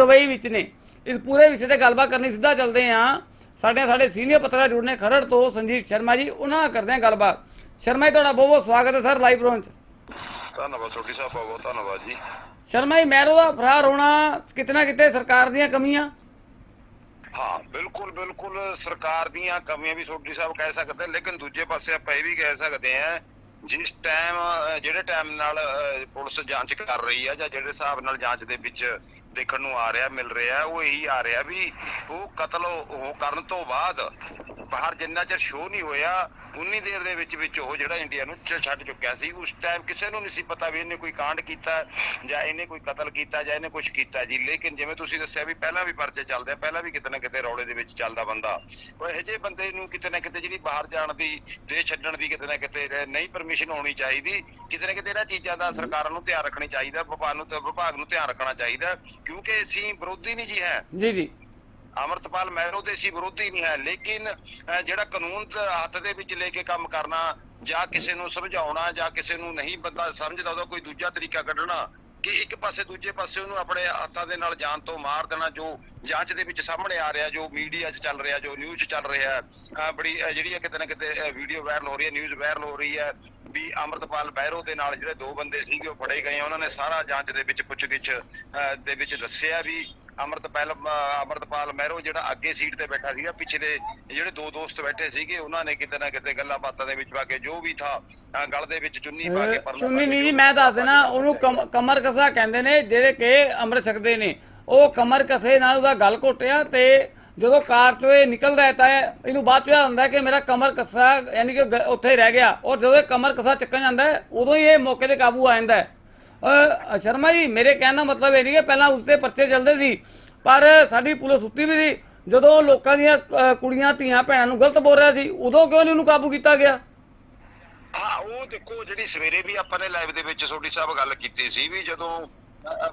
Dubai ਵਿੱਚ ਨੇ। ਇਸ ਪੂਰੇ ਵਿਸ਼ੇ ਤੇ ਗੱਲਬਾਤ ਕਰਨੀ ਸਿੱਧਾ ਚੱਲਦੇ ਹਾਂ। ਸਾਡੇ ਸਾਡੇ ਸੀਨੀਅਰ ਪੱਤਰਕਾਰ ਜੁੜਨੇ ਖਰੜ ਤੋਂ ਸੰਜੀਵ ਸ਼ਰਮਾ ਜੀ ਉਹਨਾਂ ਕਰਦੇ ਹਾਂ ਗੱਲਬਾਤ। ਸ਼ਰਮਾ ਜੀ ਤੁਹਾਡਾ ਬਹੁਤ ਬਹੁਤ ਸਵਾਗਤ ਹੈ ਸਰ ਲਾਈਵ ਬ੍ਰੌਂਚ ਧੰਨਵਾਦ ਛੋਟੀ ਸਾਹਿਬ ਬਹੁਤ ਬਹੁਤ ਧੰਨਵਾਦ ਜੀ। ਸ਼ਰਮਾ ਜੀ ਮਹਿਰੋ ਦਾ ਫਰਾਰ ਹੋਣਾ ਕਿਤੇ ਨਾ ਕਿਤੇ ਸਰਕਾਰ ਦੀਆਂ ਕਮੀਆਂ। ਹਾਂ ਬਿਲਕੁਲ ਬਿਲਕੁਲ ਸਰਕਾਰ ਦੀਆਂ ਕਮੀਆਂ ਵੀ ਛੋਟੀ ਸਾਹਿਬ ਕਹਿ ਸਕਦੇ ਲੇਕਿਨ ਦੂਜੇ ਪਾਸੇ ਆਪਾਂ ਇਹ ਵੀ ਕਹਿ ਸਕਦੇ ਹਾਂ ਜਿਸ ਟਾਈਮ ਜਿਹੜੇ ਟਾਈਮ ਨਾਲ ਪੁਲਿਸ ਜਾਂਚ ਕਰ ਰਹੀ ਹੈ ਜਾਂ ਜਿਹੜੇ ਹਿਸਾਬ ਨਾਲ ਜਾਂਚ ਦੇ ਵਿੱਚ ਦੇਖਣ ਨੂੰ ਆ ਰਿਹਾ, ਮਿਲ ਰਿਹਾ, ਉਹ ਇਹੀ ਆ ਰਿਹਾ ਵੀ ਉਹ ਕਤਲ ਉਹ ਕਰਨ ਤੋਂ ਬਾਅਦ ਬਾਹਰ ਜਿੰਨਾ ਚਿਰ ਸ਼ੋਅ ਨਹੀਂ ਹੋਇਆ, ਉਨੀ ਦੇਰ ਦੇ ਵਿੱਚ ਵਿੱਚ ਉਹ ਜਿਹੜਾ ਇੰਡੀਆ ਨੂੰ ਛੱਡ ਚੁੱਕਿਆ ਸੀ। ਉਸ ਟਾਈਮ ਕਿਸੇ ਨੂੰ ਨਹੀਂ ਸੀ ਪਤਾ ਵੀ ਇਹਨੇ ਕੋਈ ਕਾਂਡ ਕੀਤਾ ਜਾਂ ਇਹਨੇ ਕੋਈ ਕਤਲ ਕੀਤਾ ਜਾਂ ਇਹਨੇ ਕੁਝ ਕੀਤਾ ਜੀ। ਲੇਕਿਨ ਜਿਵੇਂ ਤੁਸੀਂ ਦੱਸਿਆ ਵੀ ਪਹਿਲਾਂ ਵੀ ਪਰਚੇ ਚੱਲਦੇ ਆ, ਪਹਿਲਾਂ ਵੀ ਕਿਤੇ ਨਾ ਕਿਤੇ ਰੌਲੇ ਦੇ ਵਿੱਚ ਚੱਲਦਾ ਬੰਦਾ। ਉਹ ਇਹੋ ਜਿਹੇ ਬੰਦੇ ਨੂੰ ਕਿਤੇ ਨਾ ਕਿਤੇ ਜਿਹੜੀ ਬਾਹਰ ਜਾਣ ਦੀ, ਦੇਸ਼ ਛੱਡਣ ਦੀ ਕਿਤੇ ਨਾ ਕਿਤੇ ਨਹੀਂ ਪਰਮਿਸ਼ਨ ਹੋਣੀ ਚਾਹੀਦੀ। ਕਿਤੇ ਨਾ ਕਿਤੇ ਇਹਨਾਂ ਚੀਜ਼ਾਂ ਦਾ ਸਰਕਾਰਾਂ ਨੂੰ ਧਿਆਨ ਰੱਖਣੀ ਚਾਹੀਦਾ ਵਿਭਾਗ ਨੂੰ ਵਿਭਾਗ ਨੂੰ ਧਿਆਨ ਰੱਖਣਾ ਚਾਹੀਦਾ। ਕਿਉਂਕਿ ਅਸੀਂ ਵਿਰੋਧੀ ਨਹੀਂ ਜੀ ਹੈ। ਜੀ ਜੀ। ਅਮਰਤਪਾਲ ਮਹਿਰੋ ਦੇ ਸੀ ਵਿਰੋਧੀ ਨਹੀਂ ਹੈ ਲੇਕਿਨ ਜਿਹੜਾ ਕਾਨੂੰਨ ਹੱਥ ਦੇ ਵਿੱਚ ਲੈ ਕੇ ਕੰਮ ਕਰਨਾ ਜਾਂ ਕਿਸੇ ਨੂੰ ਸਮਝਾਉਣਾ ਜਾਂ ਕਿਸੇ ਨੂੰ ਨਹੀਂ ਬੰਦਾ ਸਮਝਦਾ ਉਹਦਾ ਕੋਈ ਦੂਜਾ ਤਰੀਕਾ ਕੱਢਣਾ ਕਿ ਇੱਕ ਪਾਸੇ ਦੂਜੇ ਪਾਸੇ ਉਹਨੂੰ ਆਪਣੇ ਹੱਥਾਂ ਦੇ ਨਾਲ ਜਾਨ ਤੋਂ ਮਾਰ ਦੇਣਾ ਜੋ ਜਾਂਚ ਦੇ ਵਿੱਚ ਸਾਹਮਣੇ ਆ ਰਿਹਾ ਜੋ ਮੀਡੀਆ 'ਚ ਚੱਲ ਰਿਹਾ ਜੋ ਨਿਊਜ਼ ਚੱਲ ਰਿਹਾ ਬੜੀ ਜਿਹੜੀ ਹੈ ਕਿਤੇ ਨਾ ਕਿਤੇ ਵੀਡੀਓ ਵਾਇਰਲ ਹੋ ਰਹੀ ਹੈ ਨਿਊਜ਼ ਵਾਇਰਲ ਹੋ ਰਹੀ ਹੈ ਵੀ ਅਮਰਤਪਾਲ ਬਹਿਰੋ ਦੇ ਨਾਲ ਜਿਹੜੇ ਦੋ ਬੰਦੇ ਸੀਗੇ ਉਹ ਫੜੇ ਗਏ ਉਹਨਾਂ ਨੇ ਸਾਰਾ ਜਾਂਚ ਦੇ ਵਿੱਚ ਪੁੱਛਗਿੱਛ ਅਹ, ਦੇ ਵਿੱਚ ਦੱਸਿਆ ਵੀ ਅਮਰਤਪਾਲ ਅਮਰਤਪਾਲ ਮਹਿਰੋ ਜਿਹੜਾ ਅੱਗੇ ਸੀਟ ਤੇ ਬੈਠਾ ਸੀਗਾ ਪਿਛਲੇ ਜਿਹੜੇ ਦੋ ਦੋਸਤ ਬੈਠੇ ਸੀਗੇ ਉਹਨਾਂ ਨੇ ਕਿਤੇ ਨਾ ਕਿਤੇ ਗੱਲਾਂ ਬਾਤਾਂ ਦੇ ਵਿੱਚ ਪਾ ਕੇ ਜੋ ਵੀ ਥਾ ਗਲ ਦੇ ਵਿੱਚ ਚੁੰਨੀ ਪਾ ਕੇ ਪਰਨਾ ਚੁੰਨੀ ਪਾ ਕੇ ਨਹੀਂ ਜੀ ਜੋ ਮੈਂ ਦੱਸ ਦੇਣਾ ਉਹਨੂੰ ਕਮ- ਕਮਰ ਕਸਾ ਕਹਿੰਦੇ ਨੇ ਜਿਹੜੇ ਕਿ ਅੰਮ੍ਰਿਤ ਛਕਦੇ ਨੇ। ਉਹ ਕਮਰ ਕਸੇ ਨਾਲ ਉਹਦਾ ਗਲ ਘੋਟਿਆ ਤੇ ਜਦੋਂ ਕਾਰ ਤੋਂ ਇਹ ਨਿਕਲਦਾ ਹੈ ਤਾਂ ਇਹ- ਇਹਨੂੰ ਬਾਅਦ ਚ ਇਹ ਹੁੰਦਾ ਹੈ ਕਿ ਮੇਰਾ ਕਮਰ ਕਸਾ ਯਾਨੀ ਕਿ ਗ- ਉੱਥੇ ਹੀ ਰਹਿ ਗਿਆ। ਔਰ ਜਦੋਂ ਇਹ ਕਮਰ ਕਸਾ ਚੱਕਣ ਜਾਂਦਾ ਹੈ ਉਦੋਂ ਹੀ ਇਹ ਮੌਕੇ ਤੇ ਕਾਬੂ ਆ ਜਾਂਦਾ ਹੈ। ਅ, ਸ਼ਰਮਾ ਜੀ ਮੇਰੇ ਕਹਿਣ ਦਾ ਮਤਲਬ ਇਹ ਨਹੀਂ ਕਿ ਪਹਿਲਾਂ ਉਸਤੇ ਪਰਚੇ ਚੱਲਦੇ ਸੀ ਪਰ ਸਾਡੀ ਪੁਲਿਸ ਸੁੱਤੀ ਵੀ ਸੀ ਜਦੋਂ ਲੋਕਾਂ ਦੀਆਂ ਕੁੜੀਆਂ ਧੀਆਂ ਭੈਣਾਂ ਨੂੰ ਗਲਤ ਬੋਲ ਰਿਹਾ ਸੀ ਉਦੋਂ ਕਿਉਂ ਨਹੀਂ ਉਹਨੂੰ ਕਾਬੂ ਕੀਤਾ ਗਿਆ ਹਾਂ ਉਹ ਦੇਖੋ ਜਿਹੜੀ ਸਵੇਰੇ ਵੀ ਆਪਾਂ ਨੇ ਲਾਈਵ ਦੇ ਵਿੱਚ ਛੋਟੀ ਸਾਹਿਬ ਗੱਲ ਕੀਤੀ ਸੀ ਵੀ ਜਦੋਂ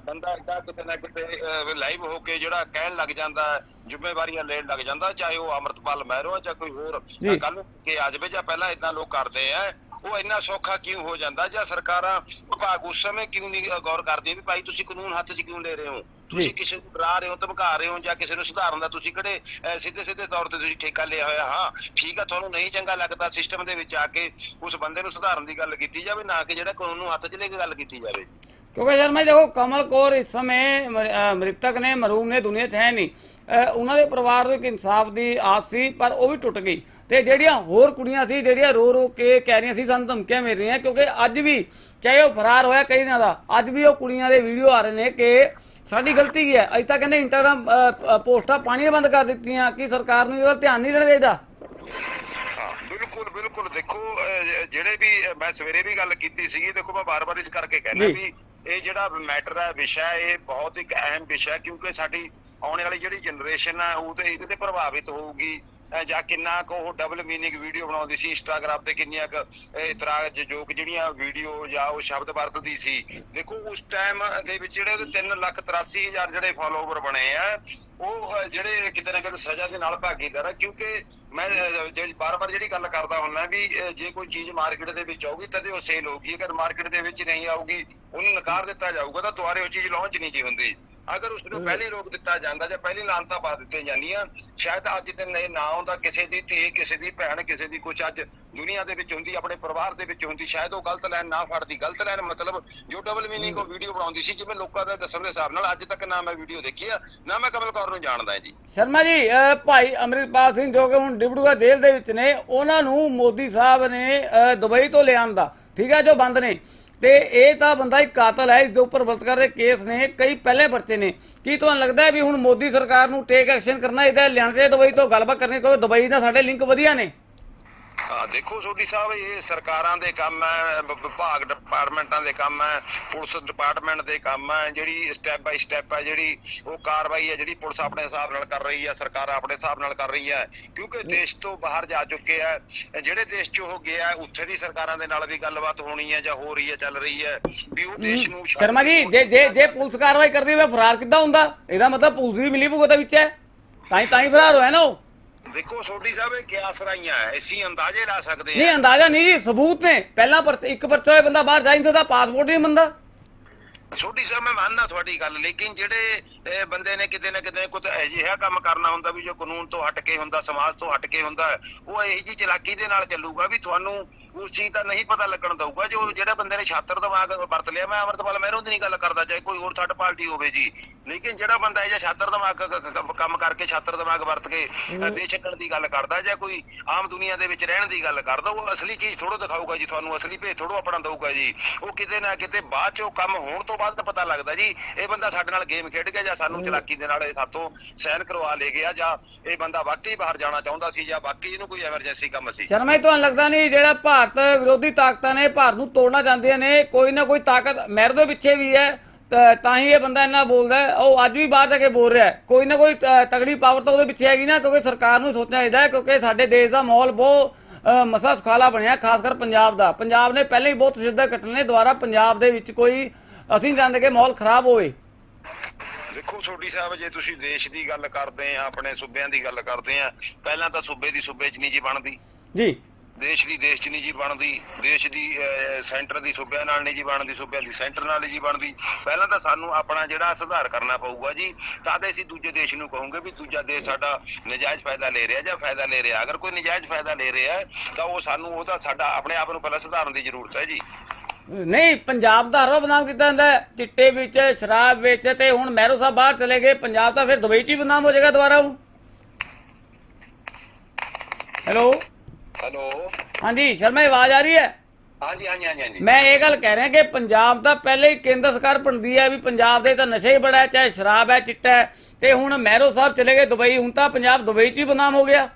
ਬੰਦਾ ਏਦਾਂ ਕਿਤੇ ਨਾ ਕਿਤੇ ਲਾਈਵ ਹੋ ਕੇ ਜਿਹੜਾ ਕਹਿਣ ਲੱਗ ਜਾਂਦਾ ਹੈ, ਜ਼ਿੰਮੇਵਾਰੀਆਂ ਲੈਣ ਲੱਗ ਜਾਂਦਾ ਚਾਹੇ ਉਹ ਅਮਰਤਪਾਲ ਮਹਿਰੋ ਆ ਜਾਂ ਕੋਈ ਹੋਰ। ਕੱਲ ਕਿ ਆ ਜਾਵੇ ਜਾਂ ਪਹਿਲਾਂ ਇਦਾਂ ਲੋਕ ਕਰਦੇ ਆ ਉਹ ਇੰਨਾ ਸੌਖਾ ਕਿਉਂ ਹੋ ਜਾਂਦਾ? ਜਾਂ ਸਰਕਾਰਾਂ ਵਿਭਾਗ ਉਸ ਸਮੇਂ ਕਿਉਂ ਨਹੀਂ ਗੌਰ ਕਰਦੀਆਂ ਵੀ ਭਾਈ ਤੁਸੀਂ ਕਾਨੂੰਨ ਹੱਥ 'ਚ ਕਿਉਂ ਲੈ ਰਹੇ ਹੋ? ਤੁਸੀਂ ਕਿਸੇ ਨੂੰ ਡਰਾ ਰਹੇ ਹੋ ਧਮਕਾ ਰਹੇ ਹੋ ਜਾਂ ਕਿਸੇ ਨੂੰ ਸੁਧਾਰਨ ਦਾ ਤੁਸੀਂ ਕਿਹੜੇ ਸਿੱਧੇ ਸਿੱਧੇ ਤੌਰ ਤੇ ਤੁਸੀਂ ਠੇਕਾ ਲਿਆ ਹੋਇਆ? ਹਾਂ ਠੀਕ ਆ ਤੁਹਾਨੂੰ ਨਹੀਂ ਚੰਗਾ ਲੱਗਦਾ ਸਿਸਟਮ ਦੇ ਵਿੱਚ ਆ ਕੇ ਉਸ ਬੰਦੇ ਨੂੰ ਸੁਧਾਰਨ ਦੀ ਗੱਲ ਕੀਤੀ ਜਾਵੇ ਨਾ ਕਿ ਜਿਹੜਾ ਕਾਨੂੰਨ ਨੂੰ ਹੱਥ 'ਚ ਲੈ ਕੇ ਗੱਲ ਕੀਤੀ ਜਾਵੇ। ਕਿਉਂਕਿ ਸ਼ਰਮਾ ਜੀ ਦੇਖੋ ਕਮਲ ਕੌਰ ਇਸ ਸਮੇਂ ਮ੍ਰਿਤਕ ਨੇ ਮਰਹੂਮ ਨੇ ਦੁਨੀਆ 'ਚ ਹੈ ਨਹੀਂ। ਉਹਨਾਂ ਦੇ ਪਰਿਵਾਰ ਨੂੰ ਇੱਕ ਇਨਸਾਫ ਦੀ ਆਸ ਸੀ ਪਰ ਉਹ ਵੀ ਟੁੱਟ ਗਈ। ਤੇ ਜਿਹੜੀਆਂ ਹੋਰ ਕੁੜੀਆਂ ਸੀ ਜਿਹੜੀਆਂ ਰੋ ਰੋ ਕੇ ਕਹਿ ਰਹੀਆਂ ਸੀ ਸਾਨੂੰ ਧਮਕੀਆਂ ਮਿਲ ਰਹੀਆਂ ਕਿਉਂਕਿ ਅੱਜ ਵੀ ਚਾਹੇ ਉਹ ਫਰਾਰ ਹੋਇਆ ਕਈ ਦਿਨਾਂ ਦਾ ਅੱਜ ਵੀ ਉਹ ਕੁੜੀਆਂ ਦੇ ਵੀਡੀਓ ਆ ਰਹੇ ਨੇ ਕਿ ਸਾਡੀ ਗਲਤੀ ਕੀ ਹੈ? ਅੱਜ ਤਾਂ ਕਹਿੰਦੇ ਇੰਸਟਾਗ੍ਰਾਮ ਪੋਸਟਾਂ ਪਾਣੀਆਂ ਬੰਦ ਕਰ ਦਿੱਤੀਆਂ ਕਿ ਸਰਕਾਰ ਨੂੰ ਇਹਦਾ ਧਿਆਨ ਨਹੀਂ ਦੇਣਾ ਚਾਹੀਦਾ। ਬਿਲਕੁਲ ਬਿਲਕੁਲ। ਦੇਖੋ ਜਿਹੜੇ ਵੀ ਮੈਂ ਸਵੇਰੇ ਵੀ ਗੱਲ ਕੀਤੀ ਸੀਗੀ ਦੇਖੋ ਮੈਂ ਬਾਰ-ਬਾਰ ਇਸ ਕਰਕੇ ਕਹਿੰਦਾ। ਵੀ ਇਹ ਜਿਹੜਾ ਮੈਟਰ ਹੈ, ਵਿਸ਼ਾ ਇਹ ਬਹੁਤ ਇੱਕ ਅਹਿਮ ਵਿਸ਼ਾ ਹੈ ਕਿਉਂਕਿ ਸਾਡੀ ਆਉਣ ਵਾਲੀ ਜਿਹੜੀ ਜਨਰੇਸ਼ਨ ਹੈ, ਉਹ ਤੇ ਇਹਦੇ ਤੇ ਪ੍ਰਭਾਵਿਤ ਹੋਊਗੀ। ਜਾਂ ਕਿੰਨਾ ਕੁ ਉਹ ਡਬਲ ਮੀਨਿੰਗ ਵੀਡੀਓ ਬਣਾਉਂਦੀ ਸੀ ਇੰਸਟਾਗ੍ਰਾਮ ਤੇ ਕਿੰਨੀਆਂ ਕੁ ਇਤਰਾਜ਼ ਜੋਗ ਜਿਹੜੀਆਂ ਵੀਡੀਓ ਜਾਂ ਉਹ ਸ਼ਬਦ ਵਰਤਦੀ ਸੀ। ਦੇਖੋ, ਉਸ ਟਾਈਮ ਦੇ ਵਿੱਚ ਜਿਹੜੇ ਉਹਦੇ 3 ਲੱਖ 83 ਹਜ਼ਾਰ ਜਿਹੜੇ ਫਾਲੋਵਰ ਬਣੇ ਆ, ਉਹ ਜਿਹੜੇ ਕਿਤੇ ਨਾ ਕਿਤੇ ਸਜ਼ਾ ਦੇ ਨਾਲ ਭਾਗੀਦਾਰ ਆ, ਕਿਉਂਕਿ ਮੈਂ ਜਿਹੜੀ, ਬਾਰ-ਬਾਰ ਜਿਹੜੀ ਗੱਲ ਕਰਦਾ ਹੁੰਦਾ ਵੀ ਜੇ ਕੋਈ ਚੀਜ਼ ਮਾਰਕੀਟ ਦੇ ਵਿੱਚ ਆਊਗੀ, ਤਦੇ ਉਹ ਸੇਲ ਹੋਊਗੀ। ਅਗਰ ਮਾਰਕੀਟ ਦੇ ਵਿੱਚ ਨਹੀਂ ਆਊਗੀ, ਉਹਨੂੰ ਨਕਾਰ ਦਿੱਤਾ ਜਾਊਗਾ, ਤਾਂ ਦੁਬਾਰੇ ਉਹ ਚੀਜ਼ ਲਾਂਚ ਨਹੀਂ ਜੀ ਹੁੰਦੀ। ਅਗਰ ਉਸ ਨੂੰ ਪਹਿਲੇ ਰੋਕ ਦਿੱਤਾ ਜਾਂਦਾ ਜਾਂ ਪਹਿਲੀ ਲਾਂਤਾਂ ਪਾ ਦਿੱਤੀਆਂ ਜਾਂਦੀਆਂ ਸ਼ਾਇਦ ਅੱਜ ਦਿਨ ਇਹ ਨਾ ਆਉਂਦਾ ਕਿਸੇ ਦੀ ਧੀ ਕਿਸੇ ਦੀ ਭੈਣ ਕਿਸੇ ਦੀ ਕੁਛ ਅੱਜ ਦੁਨੀਆ ਦੇ ਵਿੱਚ ਹੁੰਦੀ ਆਪਣੇ ਪਰਿਵਾਰ ਦੇ ਵਿੱਚ ਹੁੰਦੀ ਸ਼ਾਇਦ ਉਹ ਗਲਤ ਲਾਈਨ ਨਾ ਫੜਦੀ। ਗਲਤ ਲਾਈਨ ਮਤਲਬ ਜੋ ਡਬਲ ਮੀਨਿੰਗ ਉਹ ਵੀਡੀਓ ਬਣਾਉਂਦੀ ਸੀ ਜਿਵੇਂ ਲੋਕਾਂ ਦੇ ਦੱਸਣ ਦੇ ਹਿਸਾਬ ਨਾਲ ਅੱਜ ਤੱਕ ਨਾ ਮੈਂ ਵੀਡੀਓ ਦੇਖੀ ਆ ਨਾ ਮੈਂ ਕਮਲ ਕੌਰ ਨੂੰ ਜਾਣਦਾ ਜੀ। ਸ਼ਰਮਾ ਜੀ ਭਾਈ ਅਮਰਿਤਪਾਲ ਸਿੰਘ ਜੋ ਕਿ ਹੁਣ ਡਿਬੜੂਆ ਜੇਲ੍ਹ ਦੇ ਵਿੱਚ ਨੇ ਉਹਨਾਂ ਨੂੰ ਮੋਦੀ ਸਾਹਿਬ ਨੇ ਦੁਬਈ ਤੋਂ ਲਿਆਂਦਾ। ਠੀਕ ਹੈ ਜੋ ਬੰਦ ਨੇ। ਤੇ ਇਹ ਤਾਂ ਬੰਦਾ ਹੀ ਕਾਤਲ ਹੈ, ਇਸ ਦੇ ਉੱਪਰ ਬਲਤਕਾਰ ਦੇ ਕੇਸ ਨੇ, ਕਈ ਪਹਿਲੇ ਪਰਚੇ ਨੇ। ਕੀ ਤੁਹਾਨੂੰ ਲੱਗਦਾ ਹੈ ਵੀ ਹੁਣ ਮੋਦੀ ਸਰਕਾਰ ਨੂੰ ਟੇਕ ਐਕਸ਼ਨ ਕਰਨਾ ਇਹਦਾ ਲਿਆਣ ਕੇ ਦੁਬਈ ਤੋਂ ਗੱਲਬਾਤ ਕਰਨੀ ਕਿਉਂਕਿ ਦੁਬਈ ਦਾ ਸਾਡੇ ਲਿੰਕ ਵਧੀਆ ਨੇ। ਹਾਂ ਦੇਖੋ ਸੋਢੀ ਸਾਹਿਬ, ਇਹ ਸਰਕਾਰਾਂ ਦੇ ਕੰਮ ਹੈ ਵਿਭਾਗ ਡਿਪਾਰਟਮੈਂਟਾਂ ਦੇ ਕੰਮ ਹੈ, ਪੁਲਿਸ ਡਿਪਾਰਟਮੈਂਟ ਦੇ ਕੰਮ ਹੈ, ਜਿਹੜੀ ਸਟੈਪ ਬਾਈ ਸਟੈਪ ਹੈ, ਜਿਹੜੀ ਉਹ ਕਾਰਵਾਈ ਹੈ, ਜਿਹੜੀ ਪੁਲਿਸ ਆਪਣੇ ਹਿਸਾਬ ਨਾਲ ਕਰ ਰਹੀ ਹੈ, ਸਰਕਾਰ ਆਪਣੇ ਹਿਸਾਬ ਨਾਲ ਕਰ ਰਹੀ ਹੈ, ਕਿਉਂਕਿ ਦੇਸ਼ ਤੋਂ ਬਾਹਰ ਜਾ ਚੁੱਕੇ ਆ, ਜਿਹੜੇ ਦੇਸ਼ 'ਚ ਉਹ ਗਿਆ, ਉੱਥੇ ਦੀ ਸਰਕਾਰਾਂ ਦੇ ਨਾਲ ਵੀ ਗੱਲਬਾਤ ਹੋਣੀ ਹੈ ਜਾਂ ਹੋ ਰਹੀ ਹੈ, ਚੱਲ ਰਹੀ ਹੈ, ਵੀ ਉਹ ਦੇਸ਼ ਨੂੰ ਸ਼ਰਮਾ ਜੀ, ਜੇ ਜੇ ਜੇ ਪੁਲਿਸ ਕਾਰਵਾਈ ਕਰਦੀ ਹੋਵੇ, ਫਰਾਰ ਕਿੱਦਾਂ ਹੁੰਦਾ? ਇਹਦਾ ਮਤਲਬ ਪੁਲਿਸ ਦੀ ਮਿਲੀ ਭੁਗਤ ਵਿੱਚ ਹੈ। ਤਾਂ ਹੀ ਤਾਂ ਹੀ ਫਰਾਰ ਹੋਇਆ ਨਾ ਉਹ। ਦੇਖੋ ਸੋਢੀ ਸਾਹਿਬ ਇਹ ਕਿਆਸ ਰਾਈਆਂ ਹੈ ਅਸੀਂ ਅੰਦਾਜ਼ੇ ਲਾ ਸਕਦੇ ਨਹੀਂ ਹਾਂ ਅੰਦਾਜ਼ਾ ਨਹੀਂ ਜੀ ਸਬੂਤ ਨੇ। ਪਹਿਲਾਂ ਪਰ ਇੱਕ ਪਰਚਾ ਹੋਇਆ ਬੰਦਾ ਬਾਹਰ ਜਾ ਨਹੀਂ ਸਕਦਾ ਪਾਸਪੋਰਟ ਨਹੀਂ ਬੰਦਾ ਛੋਟੀ ਸਾਹਿਬ ਮੈਂ ਮੰਨਦਾ ਤੁਹਾਡੀ ਗੱਲ ਲੇਕਿਨ ਜਿਹੜੇ ਬੰਦੇ ਨੇ ਕਿਤੇ ਨਾ ਕਿਤੇ ਕੁਝ ਅਜਿਹਾ ਕੰਮ ਕਰਨਾ ਹੁੰਦਾ ਵੀ ਜੋ ਕਾਨੂੰਨ ਤੋਂ ਹਟ ਕੇ ਹੁੰਦਾ ਸਮਾਜ ਤੋਂ ਹਟ ਕੇ ਹੁੰਦਾ ਉਹ ਇਹੀ ਜੀ ਚਲਾਕੀ ਦੇ ਨਾਲ ਚੱਲੂਗਾ ਵੀ ਤੁਹਾਨੂੰ ਉਸ ਚੀਜ਼ ਦਾ ਨਹੀਂ ਪਤਾ ਲੱਗਣ ਦਊਗਾ ਜੋ ਜਿਹੜਾ ਬੰਦੇ ਨੇ ਛਾਤਰ ਦਿਮਾਗ ਵਰਤ ਲਿਆ ਮੈਂ ਅਮਰਤਪਾਲ ਮਹਿਰੋਂ ਦੀ ਨਹੀਂ ਗੱਲ ਕਰਦਾ ਚਾਹੇ ਕੋਈ ਹੋਰ ਥਰਡ ਪਾਰਟੀ ਹੋਵੇ ਜੀ ਲੇਕਿਨ ਜਿਹੜਾ ਬੰਦਾ ਇਹ ਜਿਹਾ ਛਾਤਰ ਦਿਮਾਗ ਕੰਮ ਕਰਕੇ ਛਾਤਰ ਦਿਮਾਗ ਵਰਤ ਕੇ ਦੇਸ਼ ਛੱਡਣ ਦੀ ਗੱਲ ਕਰਦਾ ਜਾਂ ਕੋਈ ਆਮ ਦੁਨੀਆ ਦੇ ਵਿੱਚ ਰਹਿਣ ਦੀ ਗੱਲ ਕਰਦਾ ਉਹ ਅਸਲੀ ਚੀਜ਼ ਥੋੜੋ ਦਿਖਾਊਗਾ ਜੀ ਤੁਹਾਨੂੰ ਅਸਲੀ ਭੇਤ ਥੋੜੋ ਆਪਣਾ ਦਊਗਾ ਜੀ ਉਹ ਕਿਤੇ ਨਾ ਕਿਤੇ ਬਾਅਦ ਚੋਂ ਕੰਮ ਹੋਣ ਤੋਂ ਬਾਅਦ ਤਾਂ ਪਤਾ ਲੱਗਦਾ ਜੀ ਇਹ ਬੰਦਾ ਸਾਡੇ ਨਾਲ ਗੇਮ ਖੇਡ ਗਿਆ ਜਾਂ ਸਾਨੂੰ ਚਲਾਕੀ ਦੇ ਨਾਲ ਇਹ ਸਾਥੋਂ ਸਾਈਨ ਕਰਵਾ ਲੇ ਗਿਆ ਜਾਂ ਇਹ ਬੰਦਾ ਵਾਕਈ ਬਾਹਰ ਜਾਣਾ ਚਾਹੁੰਦਾ ਸੀ ਜਾਂ ਵਾਕਈ ਇਹਨੂੰ ਕੋਈ ਐਮਰਜੈਂਸੀ ਕੰਮ ਸੀ? ਸ਼ਰਮਾ ਜੀ ਤੁਹਾਨੂੰ ਲੱਗਦਾ ਨਹੀਂ ਜਿਹੜਾ ਭਾਰਤ ਵਿਰੋਧੀ ਤਾਕਤਾਂ ਨੇ ਭਾਰਤ ਨੂੰ ਤੋੜਨਾ ਚਾਹੁੰਦੀਆਂ ਨੇ ਕੋਈ ਨਾ ਕੋਈ ਤਾਕਤ ਮਹਿਰ ਦੇ ਪਿੱਛੇ ਵੀ ਹੈ ਤਾਂ ਤਾਂ ਹੀ ਇਹ ਬੰਦਾ ਇੰਨਾ ਬੋਲਦਾ ਉਹ ਅੱਜ ਵੀ ਬਾਹਰ ਜਾ ਕੇ ਬੋਲ ਰਿਹਾ ਕੋਈ ਨਾ ਕੋਈ ਤ- ਤਗੜੀ ਪਾਵਰ ਤਾਂ ਉਹਦੇ ਪਿੱਛੇ ਹੈਗੀ ਨਾ ਕਿਉਂਕਿ ਸਰਕਾਰ ਨੂੰ ਸੋਚਣਾ ਚਾਹੀਦਾ ਹੈ ਕਿਉਂਕਿ ਸਾਡੇ ਦੇਸ਼ ਦਾ ਮਾਹੌਲ ਬਹੁਤ ਮਸਾ ਸੁਖਾਲਾ ਬਣਿਆ ਖਾਸ ਕਰ ਪੰਜਾਬ ਦਾ। ਪੰਜਾਬ ਨੇ ਪਹਿਲੇ ਹੀ ਬਹੁਤ ਸਿੱਧਾ ਕੱਟਣੇ ਨੇ ਦੁਆਰਾ ਪੰਜਾਬ ਦੇ ਵਿੱਚ ਕੋਈ ਅਸੀਂ ਚਾਹੁੰਦੇ ਕਿ ਮਾਹੌਲ ਖਰਾਬ ਹੋਵੇ। ਦੇਖੋ ਛੋਟੀ ਸਾਹਿਬ ਜੇ ਤੁਸੀਂ ਦੇਸ਼ ਦੀ ਗੱਲ ਕਰਦੇ ਆ ਆਪਣੇ ਸੂਬਿਆਂ ਦੀ ਗੱਲ ਕਰਦੇ ਆ ਪਹਿਲਾਂ ਤਾਂ ਸੂਬੇ ਦੀ ਸੂਬੇ 'ਚ ਨਹੀਂ ਜੀ ਬਣਦੀ। ਜੀ। ਦੇਸ਼ ਦੀ ਦੇਸ਼ 'ਚ ਨਹੀਂ ਜੀ ਬਣਦੀ ਦੇਸ਼ ਦੀ ਸੈਂਟਰ ਦੀ ਸੂਬਿਆਂ ਨਾਲ ਨਹੀਂ ਜੀ ਬਣਦੀ ਸੂਬਿਆਂ ਦੀ ਸੈਂਟਰ ਨਾਲ ਨਹੀਂ ਜੀ ਬਣਦੀ। ਪਹਿਲਾਂ ਤਾਂ ਸਾਨੂੰ ਆਪਣਾ ਜਿਹੜਾ ਸੁਧਾਰ ਕਰਨਾ ਪਊਗਾ ਜੀ ਤਦ ਅਸੀਂ ਦੂਜੇ ਦੇਸ਼ ਨੂੰ ਕਹੋਗੇ ਵੀ ਦੂਜਾ ਦੇਸ਼ ਸਾਡਾ ਨਜਾਇਜ਼ ਫਾਇਦਾ ਲੈ ਰਿਹਾ ਜਾਂ ਫਾਇਦਾ ਲੈ ਰਿਹਾ। ਅਗਰ ਕੋਈ ਨਜਾਇਜ਼ ਫਾਇਦਾ ਲੈ ਰਿਹਾ ਤਾਂ ਉਹ ਸਾਨੂੰ ਉਹਦਾ ਸਾਡਾ ਆਪਣੇ ਆਪ ਨੂੰ ਪਹਿਲਾਂ ਸੁਧਾਰਨ ਦੀ ਜ਼ਰੂਰਤ ਹੈ ਜੀ। ਨਹੀਂ ਪੰਜਾਬ ਦਾ ਹਰ ਵਾਰ ਬਦਨਾਮ ਕੀਤਾ ਜਾਂਦਾ ਚਿੱਟੇ ਵਿੱਚ ਸ਼ਰਾਬ ਵਿੱਚ ਤੇ ਹੁਣ ਮਹਿਰੋ ਸਾਹਿਬ ਬਾਹਰ ਚਲੇ ਗਏ। ਪੰਜਾਬ ਤਾਂ ਫਿਰ ਦੁਬਈ 'ਚ ਹੀ ਬਦਨਾਮ ਹੋ ਜਾਏਗਾ ਦੁਬਾਰਾ ਹੁਣ। ਹੈਲੋ? ਹੈਲੋ? ਹਾਂਜੀ ਸ਼ਰਮਾ ਆਵਾਜ਼ ਆ ਰਹੀ ਹੈ? ਹਾਂਜੀ ਹਾਂਜੀ ਹਾਂਜੀ ਮੈਂ ਇਹ ਗੱਲ ਕਹਿ ਰਿਹਾ ਕਿ ਪੰਜਾਬ ਤਾਂ ਪਹਿਲੇ ਹੀ ਕੇਂਦਰ ਸਰਕਾਰ ਬਣਦੀ ਹੈ ਵੀ ਪੰਜਾਬ ਦੇ ਤਾਂ ਨਸ਼ਾ ਹੀ ਬੜਾ ਹੈ ਚਾਹੇ ਸ਼ਰਾਬ ਹੈ ਚਿੱਟਾ ਹੈ। ਤੇ ਹੁਣ ਮਹਿਰੋ ਸਾਹਿਬ ਚਲੇ ਗਏ ਦੁਬਈ ਹੁਣ ਤਾਂ ਪੰਜਾਬ ਦੁਬਈ 'ਚ ਹੀ ਬਦਨਾਮ ਹੋ ਗਿਆ।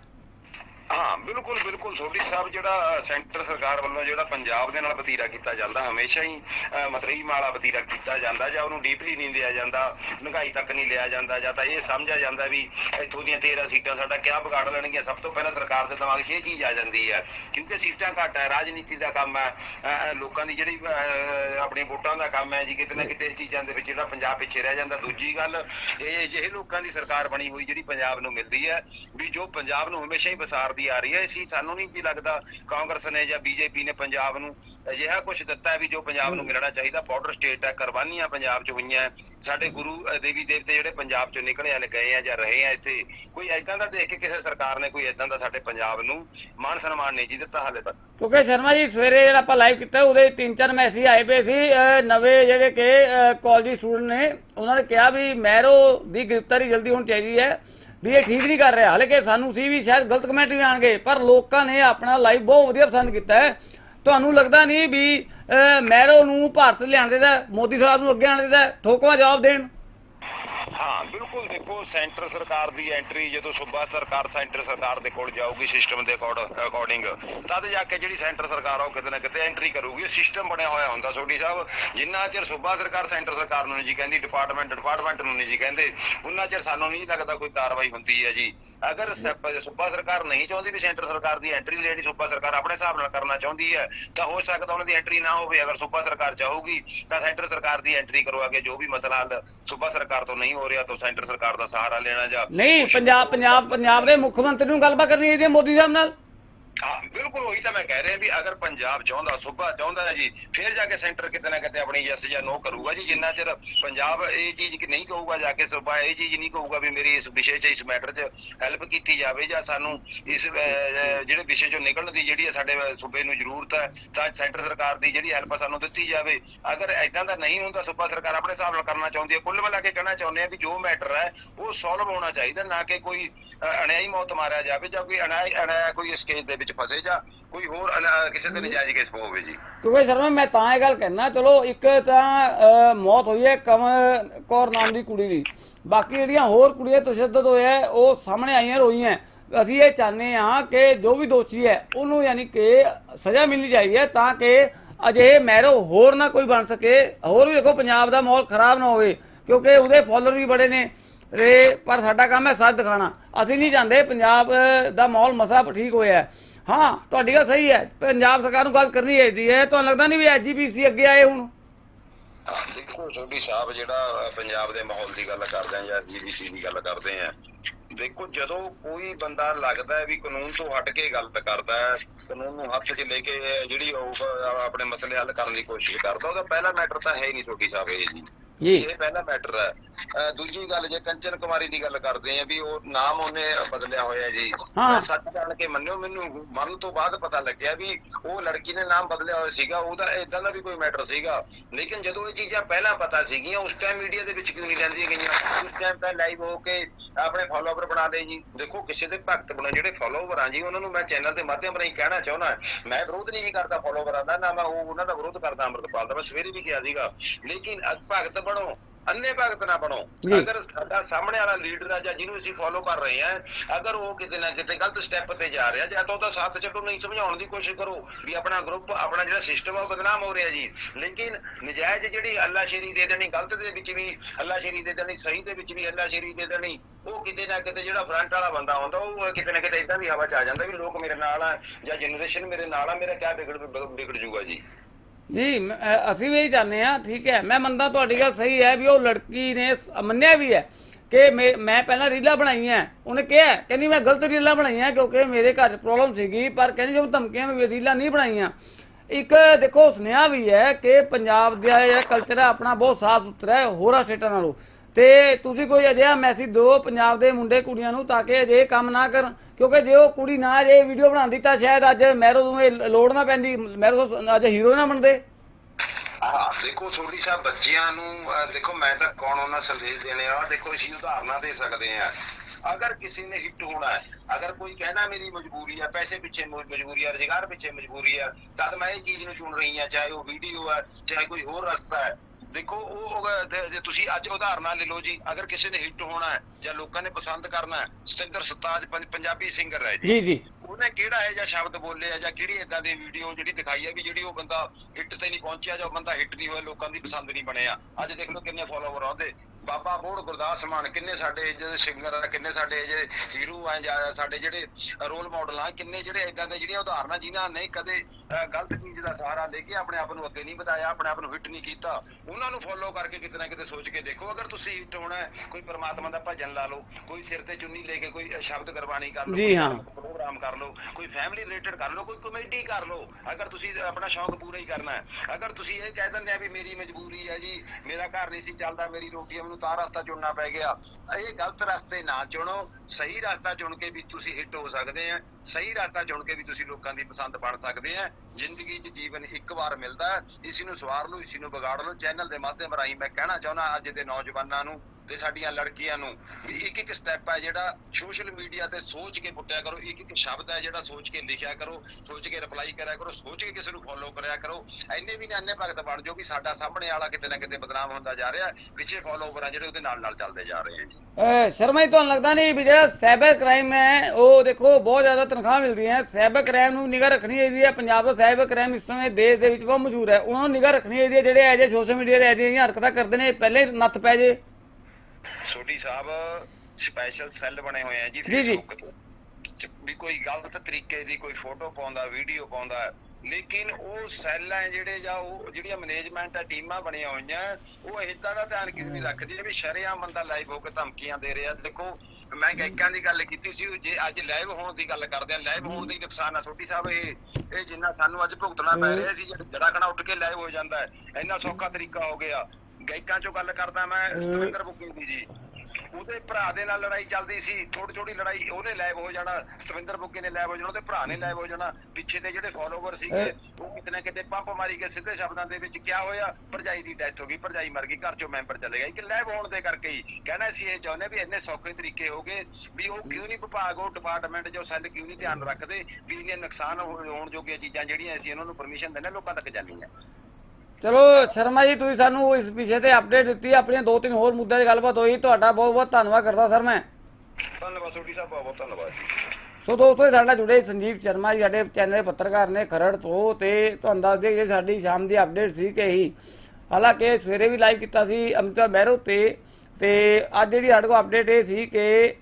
ਹਾਂ ਬਿਲਕੁਲ ਬਿਲਕੁਲ। ਸੋਢੀ ਸਾਹਿਬ ਜਿਹੜਾ ਸੈਂਟਰ ਸਰਕਾਰ ਵੱਲੋਂ ਜਿਹੜਾ ਪੰਜਾਬ ਦੇ ਨਾਲ ਵਤੀਰਾ ਕੀਤਾ ਜਾਂਦਾ ਹਮੇਸ਼ਾ ਹੀ ਅਹ, ਮਤਰੇਈ ਵਤੀਰਾ ਕੀਤਾ ਜਾਂਦਾ ਜਾਂ ਉਹਨੂੰ ਡੀਪਲੀ ਨਹੀਂ ਲਿਆ ਜਾਂਦਾ ਮਹਿੰਗਾਈ ਤੱਕ ਨਹੀਂ ਲਿਆ ਜਾਂਦਾ ਜਾਂ ਤਾਂ ਇਹ ਸਮਝਿਆ ਜਾਂਦਾ ਵੀ ਇੱਥੋਂ ਦੀਆਂ 13 ਸੀਟਾਂ ਸਾਡਾ ਕਿਆ ਵਿਗਾੜ ਲੈਣਗੀਆਂ। ਸਭ ਤੋਂ ਪਹਿਲਾਂ ਸਰਕਾਰ ਦੇ ਦਿਮਾਗ 'ਚ ਇਹ ਚੀਜ਼ ਆ ਜਾਂਦੀ ਹੈ ਕਿਉਂਕਿ ਸੀਟਾਂ ਘੱਟ ਹੈ ਰਾਜਨੀਤੀ ਦਾ ਕੰਮ ਹੈ ਅਹ, ਲੋਕਾਂ ਦੀ ਜਿਹੜੀ ਅਹ, ਆਪਣੀ ਵੋਟਾਂ ਦਾ ਕੰਮ ਹੈ ਜੀ ਕਿਤੇ ਨਾ ਕਿਤੇ ਇਸ ਚੀਜ਼ਾਂ ਦੇ ਵਿੱਚ ਜਿਹੜਾ ਪੰਜਾਬ ਪਿੱਛੇ ਰਹਿ ਜਾਂਦਾ। ਦੂਜੀ ਗੱਲ ਇਹ ਜਿਹੇ ਲੋਕਾਂ ਦੀ ਸਰਕਾਰ ਬਣੀ ਹੋਈ ਜਿਹੜੀ ਪੰਜਾਬ ਨੂੰ ਮਿਲਦੀ ਹੈ ਵੀ ਜੋ ਪੰਜਾਬ ਨੂੰ ਹਮੇਸ਼ਾ ਹੀ ਵਸਾਰਦੀ ਆ ਰਹੀ ਹੈ ਸੀ ਸਾਨੂੰ ਨਹੀਂ ਜੀ ਲੱਗਦਾ ਕਾਂਗਰਸ ਨੇ ਜਾਂ ਬੀਜੇਪੀ ਨੇ ਪੰਜਾਬ ਨੂੰ ਅਜਿਹਾ ਕੁਝ ਦਿੱਤਾ ਵੀ ਜੋ ਪੰਜਾਬ ਨੂੰ ਮਿਲਣਾ ਚਾਹੀਦਾ। ਬਾਰਡਰ ਸਟੇਟ ਹੈ ਕੁਰਬਾਨੀਆਂ ਪੰਜਾਬ 'ਚ ਹੋਈਆਂ। ਸਾਡੇ ਗੁਰੂ ਦੇਵੀ ਦੇਵਤੇ ਜਿਹੜੇ ਪੰਜਾਬ 'ਚੋਂ ਨਿਕਲੇ ਆ ਗਏ ਆ ਜਾਂ ਰਹੇ ਆ ਇੱਥੇ ਕੋਈ ਐਦਾਂ ਦਾ ਦੇਖ ਕੇ ਕਿਸੇ ਸਰਕਾਰ ਨੇ ਕੋਈ ਐਦਾਂ ਦਾ ਸਾਡੇ ਪੰਜਾਬ ਨੂੰ ਮਾਨ ਸਨਮਾਨ ਨਹੀਂ ਜੀ ਦਿੱਤਾ ਹਾਲੇ ਤੱਕ। ਕਿਉਂਕਿ ਸ਼ਰਮਾ ਜੀ ਸਵੇਰੇ ਜਿਹੜਾ ਆਪਾਂ ਲਾਈਵ ਕੀਤਾ ਉਹਦੇ ਤਿੰਨ ਚਾਰ ਮੈਸੇਜ ਆਏ ਪਏ ਸੀ ਨਵੇਂ ਜਿਹੜੇ ਕਿ ਕਾਲਜੀ ਸਟੂਡੈਂਟ ਨੇ ਉਹਨਾਂ ਨੇ ਕਿਹਾ ਵੀ ਮਹਿਰੋ ਦੀ ਗ੍ਰਿਫਤਾਰੀ ਜਲਦੀ ਹੋਣੀ ਚਾਹੀਦੀ ਹੈ। ਵੀ ਇਹ ਠੀਕ ਨਹੀਂ ਕਰ ਰਿਹਾ। ਹਾਲਾਂਕਿ ਸਾਨੂੰ ਸੀ ਵੀ ਸ਼ਾਇਦ ਗਲਤ ਕਮੈਂਟ ਵੀ ਆਣਗੇ ਪਰ ਲੋਕਾਂ ਨੇ ਆਪਣਾ ਲਾਈਵ ਬਹੁਤ ਵਧੀਆ ਪਸੰਦ ਕੀਤਾ ਹੈ। ਤੁਹਾਨੂੰ ਲੱਗਦਾ ਨਹੀਂ ਵੀ ਮੈਰੋ ਨੂੰ ਭਾਰਤ ਲਿਆਉਣ ਦੇਦਾ ਮੋਦੀ ਸਾਹਿਬ ਨੂੰ ਅੱਗੇ ਆਉਣ ਦੇਦਾ ਠੋਕਵਾ ਜਵਾਬ ਦੇਣ? ਹਾਂ, ਬਿਲਕੁਲ ਦੇਖੋ, ਸੈਂਟਰ ਸਰਕਾਰ ਦੀ ਐਂਟਰੀ ਜਦੋਂ ਸੂਬਾ ਸਰਕਾਰ, ਸੈਂਟਰ ਸਰਕਾਰ ਦੇ ਕੋਲ ਜਾਊਗੀ ਸਿਸਟਮ ਦੇ ਅਕੋਰਡਿੰਗ ਤਦ ਜਾ ਕੇ ਜਿਹੜੀ ਸੈਂਟਰ ਸਰਕਾਰ ਆ, ਉਹ ਕਿਤੇ ਨਾ ਕਿਤੇ ਐਂਟਰੀ ਕਰੂਗੀ। ਸਿਸਟਮ ਬਣਿਆ ਹੋਇਆ ਹੁੰਦਾ, ਸੋਢੀ ਸਾਹਿਬ। ਜਿੰਨਾ ਚਿਰ ਸੂਬਾ ਸਰਕਾਰ, ਸੈਂਟਰ ਸਰਕਾਰ ਨੂੰ ਨਹੀਂ ਜੀ ਕਹਿੰਦੀ ਡਿਪਾਰਟਮੈਂਟ ਡਿਪਾਰਟਮੈਂਟ ਨੂੰ ਨਹੀਂ ਜੀ ਕਹਿੰਦੇ ਉਹਨਾਂ ਚਿਰ ਸਾਨੂੰ ਨਹੀਂ ਲੱਗਦਾ ਕੋਈ ਕਾਰਵਾਈ ਹੁੰਦੀ ਹੈ ਜੀ। ਅਗਰ ਸੂਬਾ ਸਰਕਾਰ ਨਹੀਂ ਚਾਹੁੰਦੀ ਵੀ ਸੈਂਟਰ ਸਰਕਾਰ ਦੀ ਐਂਟਰੀ ਲੈਣੀ, ਸੂਬਾ ਸਰਕਾਰ ਆਪਣੇ ਹਿਸਾਬ ਨਾਲ ਕਰਨਾ ਚਾਹੁੰਦੀ ਹੈ, ਤਾਂ ਹੋ ਸਕਦਾ ਉਹਨਾਂ ਦੀ ਐਂਟਰੀ ਨਾ ਹੋਵੇ। ਅਗਰ ਸੂਬਾ ਸਰਕਾਰ ਚਾਹੂਗੀ ਤਾਂ ਸੈਂਟਰ ਸਰਕਾਰ ਦੀ ਐਂਟਰੀ ਕਰਵਾ ਕੇ ਜੋ ਵੀ ਮਸਲਾ ਹੱਲ ਸੂਬਾ ਸਰਕਾਰ ਤੋਂ ਨਹੀਂ ਹੋ ਰਿਹਾ ਤਾਂ ਸੈਂਟਰ ਸਰਕਾਰ ਦਾ ਸਹਾਰਾ ਲੈਣਾ ਜਾਂ ਨਹੀਂ ਪੰਜਾਬ ਪੰਜਾਬ ਪੰਜਾਬ ਦੇ ਮੁੱਖ ਮੰਤਰੀ ਨੂੰ ਗੱਲਬਾਤ ਕਰਨੀ ਚਾਹੀਦੀ ਹੈ ਮੋਦੀ ਸਾਹਿਬ ਨਾਲ। ਹਾਂ, ਬਿਲਕੁਲ ਉਹੀ ਤਾਂ ਮੈਂ ਕਹਿ ਰਿਹਾ ਵੀ ਅਗਰ ਪੰਜਾਬ ਚਾਹੁੰਦਾ, ਸੂਬਾ ਚਾਹੁੰਦਾ ਹੈ ਜੀ, ਫਿਰ ਜਾ ਕੇ ਸੈਂਟਰ ਕਿਤੇ ਨਾ ਕਿਤੇ ਆਪਣੀ ਯੈਸ ਜਾਂ ਨੋ ਕਰੂਗਾ ਜੀ, ਜਿੰਨਾ ਚਿਰ ਪੰਜਾਬ ਇਹ ਚੀਜ਼ ਕਿ ਨਹੀਂ ਕਹੂਗਾ ਜਾ ਕੇ ਸੂਬਾ, ਇਹ ਚੀਜ਼ ਨਹੀਂ ਕਹੂਗਾ ਵੀ ਮੇਰੀ ਇਸ ਵਿਸ਼ੇ 'ਚ, ਇਸ ਮੈਟਰ 'ਚ ਹੈਲਪ ਕੀਤੀ ਜਾਵੇ ਜਾਂ ਸਾਨੂੰ ਇਸ ਜਿਹੜੇ ਵਿਸ਼ੇ 'ਚੋਂ ਨਿਕਲਣ ਦੀ ਜਿਹੜੀ ਹੈ ਸਾਡੇ ਸੂਬੇ ਨੂੰ ਜ਼ਰੂਰਤ ਹੈ, ਤਾਂ ਸੈਂਟਰ ਸਰਕਾਰ ਦੀ ਜਿਹੜੀ ਹੈਲਪ ਸਾਨੂੰ ਦਿੱਤੀ ਜਾਵੇ। ਅਗਰ ਐਦਾਂ ਦਾ ਨਹੀਂ ਹੁੰਦਾ, ਸੂਬਾ ਸਰਕਾਰ ਆਪਣੇ ਹਿਸਾਬ ਨਾਲ ਕਰਨਾ ਚਾਹੁੰਦੀ ਹੈ, ਕੁੱਲ ਮਿਲਾ ਕੇ ਕਹਿਣਾ ਚਾਹੁੰਦੇ ਆ ਵੀ ਜੋ ਮੈਟਰ ਹੈ, ਉਹ ਸੋਲਵ ਹੋਣਾ ਚਾਹੀਦਾ, ਨਾ ਕਿ ਕੋਈ ਅਹ, ਅਣਿਆਈ ਮੌਤ ਮਾਰਿਆ ਜਾਵੇ ਜਾਂ ਕੋਈ ਅਣਿਆਈ ਅਣਿਆਇਆ ਕੋਈ ਇਸ ਕੇਸ ਦੇ ਵਿੱਚ ਫਸੇ ਜਾਂ ਕੋਈ ਹੋਰ ਕਿਸੇ ਤੇ ਨਜਾਇਜ਼ ਕੇਸ ਹੋਵੇ ਜੀ। ਕਿਉਂਕਿ ਸ਼ਰਮਾ ਮੈਂ ਤਾਂ ਇਹ ਗੱਲ ਕਹਿਣਾ ਚਲੋ ਇੱਕ ਤਾਂ ਮੌਤ ਹੋਈ ਹੈ ਕਮਲ ਕੌਰ ਨਾਮ ਦੀ ਕੁੜੀ ਦੀ। ਬਾਕੀ ਜਿਹੜੀਆਂ ਹੋਰ ਕੁੜੀਆਂ ਤਸ਼ੱਦਦ ਹੋਇਆ ਉਹ ਸਾਹਮਣੇ ਆਈਆਂ ਰੋਈਆਂ ਅਸੀਂ ਇਹ ਚਾਹੁੰਦੇ ਹਾਂ ਕਿ ਜੋ ਵੀ ਦੋਸ਼ੀ ਹੈ ਉਹਨੂੰ ਯਾਨੀ ਕਿ ਸਜ਼ਾ ਮਿਲਣੀ ਚਾਹੀਦੀ ਹੈ ਤਾਂ ਕਿ ਅਜੇ ਮੈਰੋ ਹੋਰ ਨਾ ਕੋਈ ਬਣ ਸਕੇ। ਹੋਰ ਵੀ ਦੇਖੋ ਪੰਜਾਬ ਦਾ ਮਾਹੌਲ ਖਰਾਬ ਨਾ ਹੋਵੇ ਕਿਉਂਕਿ ਉਹਦੇ ਫਾਲੋਅਰ ਵੀ ਬੜੇ ਨੇ। ਤੇ ਪਰ ਸਾਡਾ ਕੰਮ ਹੈ ਸੱਚ ਦਿਖਾਣਾ ਅਸੀਂ ਨਹੀਂ ਚਾਹੁੰਦੇ ਪੰਜਾਬ ਦਾ ਮਾਹੌਲ ਮਸਾ ਠੀਕ ਹੋਇਆ ਹਾਂ। ਤੁਹਾਡੀ ਗੱਲ ਸਹੀ ਹੈ। ਪੰਜਾਬ ਸਰਕਾਰ ਨੂੰ ਗੱਲ ਕਰਨੀ ਚਾਹੀਦੀ ਹੈ। ਤੁਹਾਨੂੰ ਲੱਗਦਾ ਨਹੀਂ ਵੀ ਐਜੀਪੀਸੀ ਅੱਗੇ ਆਏ ਹੁਣ? ਦੇਖੋ, ਛੋਟੀ ਸਾਹਿਬ, ਜਿਹੜਾ ਪੰਜਾਬ ਦੇ ਮਾਹੌਲ ਦੀ ਗੱਲ ਕਰਦੇ ਆ ਜਾਂ ਐਸਜੀਬੀਸੀ ਦੀ ਗੱਲ ਕਰਦੇ ਆ ਦੇਖੋ, ਜਦੋਂ ਕੋਈ ਬੰਦਾ ਲੱਗਦਾ ਹੈ ਵੀ ਕਾਨੂੰਨ ਤੋਂ ਹਟ ਕੇ ਗੱਲ ਕਰਦਾ ਹੈ, ਕਾਨੂੰਨ ਨੂੰ ਹੱਥ 'ਚ ਲੈ ਕੇ ਜਿਹੜੀ ਉਹ ਆਪਣੇ ਮਸਲੇ ਹੱਲ ਕਰਨ ਦੀ ਕੋਸ਼ਿਸ਼ ਕਰਦਾ, ਉਹਦਾ ਪਹਿਲਾ ਮੈਟਰ ਤਾਂ ਹੈ ਹੀ ਨਹੀਂ, ਛੋਟੀ ਸਾਹਿਬ, ਇਹ ਜੀ। ਜੀ। ਇਹ ਪਹਿਲਾ ਮੈਟਰ ਹੈ। ਦੂਜੀ ਗੱਲ ਜੇ ਕੰਚਨ ਕੁਮਾਰੀ ਦੀ ਗੱਲ ਕਰਦੇ ਆ ਵੀ ਉਹ ਨਾਮ ਉਹਨੇ ਬਦਲਿਆ ਹੋਇਆ ਜੀ। ਸੱਚ ਜਾਣ ਕੇ ਮੰਨਿਓ ਮੈਨੂੰ ਮਰਨ ਤੋਂ ਬਾਅਦ ਪਤਾ ਲੱਗਿਆ ਵੀ ਉਹ ਲੜਕੀ ਨੇ ਨਾਮ ਬਦਲਿਆ ਹੋਇਆ ਸੀਗਾ ਉਹਦਾ ਇਦਾਂ ਦਾ ਵੀ ਕੋਈ ਮੈਟਰ ਸੀਗਾ। ਲੇਕਿਨ ਜਦੋਂ ਇਹ ਚੀਜ਼ਾਂ ਪਹਿਲਾਂ ਪਤਾ ਸੀਗੀਆਂ ਉਸ ਟਾਈਮ ਮੀਡੀਆ ਦੇ ਵਿੱਚ ਕਿਉਂ ਨਹੀਂ ਲੈਂਦੀਆਂ ਗਈਆਂ? ਉਸ ਟਾਈਮ ਤਾਂ ਲਾਈਵ ਹੋ ਕੇ ਆਪਣੇ ਫਾਲੋਅਰ ਬਣਾ ਲਏ ਜੀ। ਦੇਖੋ, ਕਿਸੇ ਦੇ ਭਗਤ ਬਣਾ ਜਿਹੜੇ ਫਾਲੋਅਰ ਆ ਜੀ, ਉਹਨਾਂ ਨੂੰ ਮੈਂ ਚੈਨਲ ਦੇ ਮਾਧਿਅਮ ਰਾਹੀਂ ਕਹਿਣਾ ਚਾਹੁੰਦਾ ਮੈਂ ਵਿਰੋਧ ਨਹੀਂ ਵੀ ਕਰਦਾ ਫਾਲੋਅਰਾਂ ਦਾ, ਨਾ ਮੈਂ ਉਹਨਾਂ ਦਾ ਵਿਰੋਧ ਕਰਦਾ, ਅੰਮ੍ਰਿਤਪਾਲ ਦਾ। ਮੈਂ ਸਵੇਰੇ ਵੀ ਕਿਹਾ ਸੀਗਾ, ਲੇਕਿਨ ਭਗਤ ਬਣੋ। ਅੰਨੇ ਭਗਤ ਨਾ ਬਣੋ। ਅਗਰ ਸਾਡਾ ਸਾਹਮਣੇ ਵਾਲਾ ਲੀਡਰ ਆ ਜਾਂ ਜਿਹਨੂੰ ਅਸੀਂ ਫੋਲੋ ਕਰ ਰਹੇ ਹਾਂ ਅਗਰ ਉਹ ਕਿਤੇ ਨਾ ਕਿਤੇ ਗਲਤ ਸਟੈਪ ਤੇ ਜਾ ਰਿਹਾ ਜਾਂ ਤਾਂ ਉਹਦਾ ਸਾਥ ਛੱਡੋ ਨਹੀਂ ਸਮਝਾਉਣ ਦੀ ਕੋਸ਼ਿਸ਼ ਕਰੋ ਵੀ ਆਪਣਾ ਗਰੁੱਪ ਆਪਣਾ ਜਿਹੜਾ ਸਿਸਟਮ ਆ ਬਦਨਾਮ ਹੋ ਰਿਹਾ ਜੀ। ਲੇਕਿਨ ਨਜਾਇਜ਼ ਜਿਹੜੀ ਅੱਲਾਸ਼ੇਰੀ ਦੇ ਦੇਣੀ ਗਲਤ ਦੇ ਵਿੱਚ ਵੀ ਅੱਲਾਸ਼ੇਰੀ ਦੇ ਦੇਣੀ ਸਹੀ ਦੇ ਵਿੱਚ ਵੀ ਅੱਲਾਸ਼ੇਰੀ ਦੇ ਦੇਣੀ ਉਹ ਕਿਤੇ ਨਾ ਕਿਤੇ ਜਿਹੜਾ ਫਰੰਟ ਵਾਲਾ ਬੰਦਾ ਹੁੰਦਾ ਉਹ ਕਿਤੇ ਨਾ ਕਿਤੇ ਇਦਾਂ ਦੀ ਹਵਾ ਚ ਆ ਜਾਂਦਾ ਵੀ ਲੋਕ ਮੇਰੇ ਨਾਲ ਆ ਜਾਂ ਜਨਰੇਸ਼ਨ ਮੇਰੇ ਨਾਲ ਆ ਮੇਰਾ ਕਿਆ ਵਿਗੜ ਵਿਗੜ ਜੂਗਾ ਜੀ। ਜੀ ਮ- ਅ, ਅਸੀਂ ਵੀ ਇਹੀ ਚਾਹੁੰਦੇ ਆ ਠੀਕ ਹੈ ਮੈਂ ਮੰਨਦਾ ਤੁਹਾਡੀ ਗੱਲ ਸਹੀ ਹੈ ਵੀ ਉਹ ਲੜਕੀ ਨੇ ਸ- ਮੰਨਿਆ ਵੀ ਹੈ ਕਿ ਮੇ ਮੈਂ ਪਹਿਲਾਂ ਰੀਲਾਂ ਬਣਾਈਆਂ ਉਹਨੇ ਕਿਹਾ ਕਹਿੰਦੀ ਮੈਂ ਗਲਤ ਰੀਲਾਂ ਬਣਾਈਆਂ ਕਿਉਂਕਿ ਮੇਰੇ ਘਰ ਪ੍ਰੋਬਲਮ ਸੀਗੀ ਪਰ ਕਹਿੰਦੀ ਜਦੋਂ ਧਮਕੀਆਂ ਮੈਂ ਰੀਲਾਂ ਨਹੀਂ ਬਣਾਈਆਂ ਇੱਕ ਦੇਖੋ ਸੁਨੇਹਾ ਵੀ ਹੈ ਕਿ ਪੰਜਾਬ ਦਾ ਜਿਹੜਾ ਕਲਚਰ ਹੈ ਆਪਣਾ ਬਹੁਤ ਸਾਫ਼ ਸੁਥਰਾ ਹੈ ਹੋਰਾਂ ਸਟੇਟਾਂ ਨਾਲੋਂ। ਤੇ ਤੁਸੀਂ ਕੋਈ ਅਜਿਹਾ ਮੈਸੇਜ ਦਿਓ ਪੰਜਾਬ ਦੇ ਮੁੰਡੇ ਕੁੜੀਆਂ ਨੂੰ ਤਾਂ ਕਿ ਅਜਿਹੇ ਕੰਮ ਨਾ ਕਰਨ। ਕਿਉਂਕਿ ਜੇ ਉਹ ਕੁੜੀ ਨਾ ਅਜੇ ਵੀਡੀਓ ਬਣਾਉਂਦੀ ਤਾਂ ਸ਼ਾਇਦ ਅੱਜ ਮੈਰੋ ਨੂੰ ਇਹ ਲੋੜ ਨਾ ਪੈਂਦੀ, ਮੈਰੋ ਅੱਜ ਹੀਰੋ ਨਾ ਬਣਦੇ। ਹਾਂ ਦੇਖੋ ਛੋਟੀ ਸਾਹਿਬ ਬੱਚਿਆਂ ਨੂੰ ਦੇਖੋ ਮੈਂ ਤਾਂ ਕੌਣ ਉਹਨਾਂ ਸੰਦੇਸ਼ ਦੇਣੇ ਵਾਲਾ ਦੇਖੋ ਅਸੀਂ ਉਦਾਹਰਨਾਂ ਦੇ ਸਕਦੇ ਆ। ਅਗਰ ਕਿਸੇ ਨੇ ਹਿੱਟ ਹੋਣਾ ਹੈ, ਅਗਰ ਕੋਈ ਕਹਿਣਾ ਮੇਰੀ ਮਜਬੂਰੀ ਹੈ ਪੈਸੇ ਪਿੱਛੇ ਮਜਬੂਰੀ ਹੈ ਰੁਜ਼ਗਾਰ ਪਿੱਛੇ ਮਜਬੂਰੀ ਹੈ ਤਦ ਮੈਂ ਇਹ ਚੀਜ਼ ਨੂੰ ਚੁਣ ਰਹੀ ਹਾਂ ਚਾਹੇ ਉਹ ਵੀਡੀਓ ਹੈ ਚਾਹੇ ਕੋਈ ਹੋਰ ਰਸਤਾ ਹੈ ਦੇਖੋ ਉਹ ਜੇ- ਤੁਸੀਂ ਅੱਜ ਉਦਾਹਰਨਾਂ ਲੈ ਲਓ ਜੀ ਅਗਰ ਕਿਸੇ ਨੇ ਹਿੱਟ ਹੋਣਾ ਹੈ ਜਾਂ ਲੋਕਾਂ ਨੇ ਪਸੰਦ ਕਰਨਾ ਹੈ ਸਤਿੰਦਰ ਸਰਤਾਜ ਪੰਜ- ਪੰਜਾਬੀ ਸਿੰਗਰ ਹੈ ਜੀ। ਜੀ ਉਹਨੇ ਕਿਹੜਾ ਇਹ ਜਾਂ ਸ਼ਬਦ ਬੋਲੇ ਆ ਜਾਂ ਕਿਹੜੀ ਇਦਾਂ ਦੀ ਵੀਡੀਓ ਜਿਹੜੀ ਦਿਖਾਈ ਆ ਵੀ ਜਿਹੜੀ ਉਹ ਬੰਦਾ ਹਿੱਟ ਤੇ ਨਹੀਂ ਪਹੁੰਚਿਆ ਜਾਂ ਉਹ ਬੰਦਾ ਹਿੱਟ ਨਹੀਂ ਹੋਇਆ ਲੋਕਾਂ ਦੀ ਪਸੰਦ ਨਹੀਂ ਬਣਿਆ। ਅੱਜ ਦੇਖ ਲਓ ਕਿੰਨੇ ਫਾਲੋਅਰ ਆ ਉਹਦੇ। ਬਾਬਾ ਬੋੜ ਗੁਰਦਾਸ ਮਾਨ, ਕਿੰਨੇ ਸਾਡੇ ਜਿਹੜੇ ਸਿੰਗਰ ਆ, ਕਿੰਨੇ ਸਾਡੇ ਜਿਹੜੇ ਹੀਰੋ ਆ ਜਾਂ ਸਾਡੇ ਜਿਹੜੇ ਰੋਲ ਮਾਡਲ ਆ, ਕਿੰਨੇ ਜਿਹੜੇ ਇਦਾਂ ਦੇ ਜਿਹੜੀਆਂ ਉਦਾਹਰਨਾਂ ਜਿਨ੍ਹਾਂ ਨੇ ਕਦੇ ਗਲਤ ਚੀਜ਼ ਦਾ ਸਹਾਰਾ ਲੈ ਕੇ ਆਪਣੇ ਆਪ ਨੂੰ ਅੱਗੇ ਨਹੀਂ ਵਧਾਇਆ, ਆਪਣੇ ਆਪ ਨੂੰ ਹਿੱਟ ਨਹੀਂ ਕੀਤਾ, ਉਹਨਾਂ ਨੂੰ ਫੋਲੋ ਕਰਕੇ ਕਿਤੇ ਨਾ ਕਿਤੇ ਸੋਚ ਕੇ ਦੇਖੋ। ਅਗਰ ਤੁਸੀਂ ਹਿੱਟ ਹੋਣਾ ਹੈ, ਕੋਈ ਪ੍ਰਮਾਤਮਾ ਦਾ ਭਜਨ ਲਾ ਲਓ ਕੋਈ ਸਿਰ ਤੇ ਚੁੰਨੀ ਲੈ ਕੇ ਕੋਈ ਸ਼ਬਦ ਗੁਰਬਾਣੀ ਕਰ ਲਓ ਜੀ ਹਾਂ। ਪ੍ਰੋਗਰਾਮ ਕਰ ਲਓ ਕੋਈ ਫੈਮਿਲੀ ਰਿਲੇਟਡ ਕਰ ਲਓ ਕੋਈ ਕਮੇਡੀ ਕਰ ਲਓ ਅਗਰ ਤੁਸੀਂ ਆਪਣਾ ਸ਼ੌਂਕ ਪੂਰਾ ਹੀ ਕਰਨਾ ਹੈ। ਅਗਰ ਤੁਸੀਂ ਇਹ ਕਹਿ ਦਿੰਦੇ ਆ ਵੀ ਮੇਰੀ ਮਜਬੂਰੀ ਹੈ ਜੀ ਮੇਰਾ ਘਰ ਨਹੀਂ ਸੀ ਚੱਲਦਾ ਮੇਰੀ ਰੋਟੀ ਮੈਨੂੰ ਤਾਂ ਰਸਤਾ ਚੁਣਨਾ ਪੈ ਗਿਆ। ਇਹ ਗਲਤ ਰਸਤੇ ਨਾ ਚੁਣੋ ਸਹੀ ਰਸਤਾ ਚੁਣ ਕੇ ਵੀ ਤੁਸੀਂ ਹਿੱਟ ਹੋ ਸਕਦੇ ਆ। ਸਹੀ ਰਸਤਾ ਚੁਣ ਕੇ ਵੀ ਤੁਸੀਂ ਲੋਕਾਂ ਦੀ ਪਸੰਦ ਬਣ ਸਕਦੇ ਆ। ਜ਼ਿੰਦਗੀ 'ਚ ਜੀਵਨ ਇੱਕ ਵਾਰ ਮਿਲਦਾ ਇਸ ਨੂੰ ਸਵਾਰ ਲਓ, ਇਸ ਨੂੰ ਵਿਗਾੜ ਲਓ। ਚੈਨਲ ਦੇ ਮਾਧਿਅਮ ਰਾਹੀਂ ਮੈਂ ਕਹਿਣਾ ਚਾਹੁੰਦਾ, ਅੱਜ ਦੇ ਨੌਜਵਾਨਾਂ ਨੂੰ ਤੇ ਸਾਡੀਆਂ ਲੜਕੀਆਂ ਨੂੰ ਵੀ ਇੱਕ ਇੱਕ ਸਟੈਪ ਹੈ ਜਿਹੜਾ ਸੋਸ਼ਲ ਮੀਡੀਆ ਤੇ ਸੋਚ ਕੇ ਪੁੱਟਿਆ ਕਰੋ, ਇੱਕ ਇੱਕ ਸ਼ਬਦ ਹੈ ਜਿਹੜਾ ਸੋਚ ਕੇ ਲਿਖਿਆ ਕਰੋ, ਸੋਚ ਕੇ ਰਿਪਲਾਈ ਕਰਿਆ ਕਰੋ, ਸੋਚ ਕੇ ਕਿਸੇ ਨੂੰ ਫੋਲੋ ਕਰਿਆ ਕਰੋ ਐਨੇ ਵੀ ਨਾ ਐਨੇ ਭਗਤ ਬਣ ਜਾਓ ਵੀ ਸਾਡਾ ਸਾਹਮਣੇ ਵਾਲਾ ਕਿਤੇ ਨਾ ਕਿਤੇ ਬਦਨਾਮ ਹੁੰਦਾ ਜਾ ਰਿਹਾ, ਪਿੱਛੇ ਫੋਲੋਵਰ ਆ ਜਿਹੜੇ ਉਹਦੇ ਨਾਲ ਨਾਲ ਚੱਲਦੇ ਜਾ ਰਹੇ ਜੀ। ਸ਼ਰਮਾ ਜੀ, ਤੁਹਾਨੂੰ ਲੱਗਦਾ ਨਹੀਂ ਵੀ ਜਿਹੜਾ ਸਾਈਬਰ ਕ੍ਰਾਈਮ ਹੈ, ਉਹ ਦੇਖੋ ਬਹੁਤ ਜ਼ਿਆਦਾ ਤਨਖਾਹ ਮਿਲਦੀ ਹੈ। ਸਾਈਬਰ ਕ੍ਰਾਈਮ ਨੂੰ ਨਿਗਾਹ ਰੱਖਣੀ ਚਾਹੀਦੀ ਹੈ। ਪੰਜਾਬ ਦਾ ਸਾਈਬਰ ਕ੍ਰਾਈਮ ਇਸ ਸਮੇਂ ਦੇਸ਼ ਦੇ ਵਿੱਚ ਬਹੁਤ ਮਸ਼ਹੂਰ ਹੈ। ਉਹਨਾਂ ਨੂੰ ਨਿਗਾਹ ਰੱਖਣੀ ਚਾਹੀਦੀ ਹੈ ਜਿਹੜੇ ਐਜੇ ਸੋਸ਼ਲ ਮੀਡੀਆ ਤੇ ਐਜੇ ਹਰਕਤਾਂ ਕਰਦੇ ਨੇ, ਪਹਿਲੇ ਨੱਥ ਪੈ ਜੇ। ਸੋਢੀ ਸਾਹਿਬ ਸਪੈਸ਼ਲ ਸੈੱਲ ਬਣੇ ਹੋਏ ਆ ਜੀ ਜੀ, ਜੀ। Facebook ਤੇ। ਵੀ ਕੋਈ ਗਲਤ ਤਰੀਕੇ ਦੀ ਕੋਈ ਫੋਟੋ ਪਾਉਂਦਾ ਵੀਡੀਓ ਪਾਉਂਦਾ ਲੇਕਿਨ ਉਹ ਸੈੱਲ ਹੈ ਜਿਹੜੇ ਜਾਂ ਉਹ ਜਿਹੜੀਆਂ ਮੈਨੇਜਮੈਂਟ ਆ ਟੀਮਾਂ ਬਣੀਆਂ ਹੋਈਆਂ ਉਹ ਇਦਾਂ ਦਾ ਧਿਆਨ ਕਿਉਂ ਨਹੀਂ ਰੱਖਦੀ ਵੀ ਸ਼ਰੇਆਮ ਬੰਦਾ ਲਾਈਵ ਹੋ ਕੇ ਧਮਕੀਆਂ ਦੇ ਰਿਹਾ? ਦੇਖੋ ਮੈਂ ਗਾਇਕਾਂ ਦੀ ਗੱਲ ਕੀਤੀ ਸੀ ਜੇ ਅੱਜ ਲਾਈਵ ਹੋਣ ਦੀ ਗੱਲ ਕਰਦੇ ਆ ਲਾਈਵ ਹੋਣ ਦਾ ਨੁਕਸਾਨ ਆ। ਛੋਟੀ ਸਾਹਿਬ ਇਹ ਇਹ ਜਿੰਨਾ ਸਾਨੂੰ ਅੱਜ ਭੁਗਤਣਾ ਪੈ ਰਿਹਾ ਸੀ ਜੜਾ ਕਣਾ ਉੱਠ ਕੇ ਲਾਈਵ ਹੋ ਜਾਂਦਾ ਹੈ ਇੰਨਾ ਸੌਖਾ ਤਰੀਕਾ ਹੋ ਗਿਆ। ਗਾਇਕਾਂ ਚੋਂ ਗੱਲ ਕਰਦਾ ਮੈਂ ਸਤਵਿੰਦਰ ਬੁੱਕੀ ਦੀ ਜੀ। ਉਹਦੇ ਭਰਾ ਦੇ ਨਾਲ ਲੜਾਈ ਚੱਲਦੀ ਸੀ ਥੋੜੀ ਥੋੜੀ ਲੜਾਈ ਉਹਨੇ ਲਾਈਵ ਹੋ ਜਾਣਾ ਸਤਵਿੰਦਰ ਬੁੱਗੇ ਨੇ ਲਾਈਵ ਹੋ ਜਾਣਾ ਉਹਦੇ ਭਰਾ ਨੇ ਲਾਈਵ ਹੋ ਜਾਣਾ। ਪਿੱਛੇ ਦੇ ਜਿਹੜੇ ਫਾਲੋਅਰ ਸੀਗੇ ਉਹ ਕਿਤੇ ਨਾ ਕਿਤੇ ਪੰਪ ਮਾਰੀ ਕੇ ਸਿੱਧੇ ਸ਼ਬਦਾਂ ਦੇ ਵਿੱਚ ਕਿਆ ਹੋਇਆ ਭਰਜਾਈ ਦੀ ਡੈਥ ਹੋ ਗਈ ਭਰਜਾਈ ਮਰ ਗਈ ਘਰ ਚੋਂ ਮੈਂਬਰ ਚਲੇ ਗਿਆ ਕਿ ਲਾਈਵ ਹੋਣ ਦੇ ਕਰਕੇ ਹੀ ਕਹਿਣਾ ਸੀ ਇਹ ਚਾਹੁੰਦੇ ਵੀ ਇੰਨੇ ਸੌਖੇ ਤਰੀਕੇ ਹੋ ਗਏ ਵੀ ਉਹ ਕਿਉਂ ਨਹੀਂ ਵਿਭਾਗ ਉਹ ਡਿਪਾਰਟਮੈਂਟ ਜੋ ਸੈੱਲ ਕਿਉਂ ਨਹੀਂ ਧਿਆਨ ਰੱਖਦੇ ਵੀ ਇਹਨੇ ਨੁਕਸਾਨ ਹੋਣ ਜੋਗੀਆਂ ਚੀਜ਼ਾਂ ਜਿਹੜੀਆਂ ਅਸੀਂ ਉਹਨਾਂ ਨੂੰ ਪਰਮਿਸ਼ਨ ਦਿੰਦੇ ਲੋਕਾਂ ਤੱਕ ਜਾਂਦੀਆਂ। ਚਲੋ ਸ਼ਰਮਾ ਜੀ ਤੁਸੀਂ ਸਾਨੂੰ ਇਸ ਵਿਸ਼ੇ ਤੇ ਅਪਡੇਟ ਦਿੱਤੀ ਆਪਣੀਆਂ ਦੋ ਤਿੰਨ ਹੋਰ ਮੁੱਦਿਆਂ ਦੀ ਗੱਲਬਾਤ ਹੋਈ ਤੁਹਾਡਾ ਬਹੁਤ ਬਹੁਤ ਧੰਨਵਾਦ ਕਰਦਾ ਸਰ ਮੈਂ। ਧੰਨਵਾਦ ਸੋਢੀ ਸਾਹਿਬ ਬਹੁਤ ਬਹੁਤ ਧੰਨਵਾਦ ਸੋ ਦੋਸਤੋ ਇਹ ਸਾਡਾ ਜੁੜੇ ਸੰਜੀਵ ਸ਼ਰਮਾ ਜੀ ਸਾਡੇ ਚੈਨਲ ਦੇ ਪੱਤਰਕਾਰ ਨੇ ਖਰੜ ਤੋਂ ਤੇ ਤੁਹਾਨੂੰ ਦੱਸ ਦਈਏ ਸਾਡੀ ਸ਼ਾਮ ਦੀ ਅਪਡੇਟ ਸੀ ਕਿ ਹੀ ਹਾਲਾਂਕਿ ਸਵੇਰੇ ਵੀ ਲਾਈਵ ਕੀਤਾ ਸੀ ਅਮਿਤਾ ਮਹਿਰੋ ਤੇ ਤੇ ਅੱਜ ਜਿਹੜੀ ਸਾਡੇ ਕੋਲ ਅਪਡੇਟ ਇਹ ਸੀ ਕਿ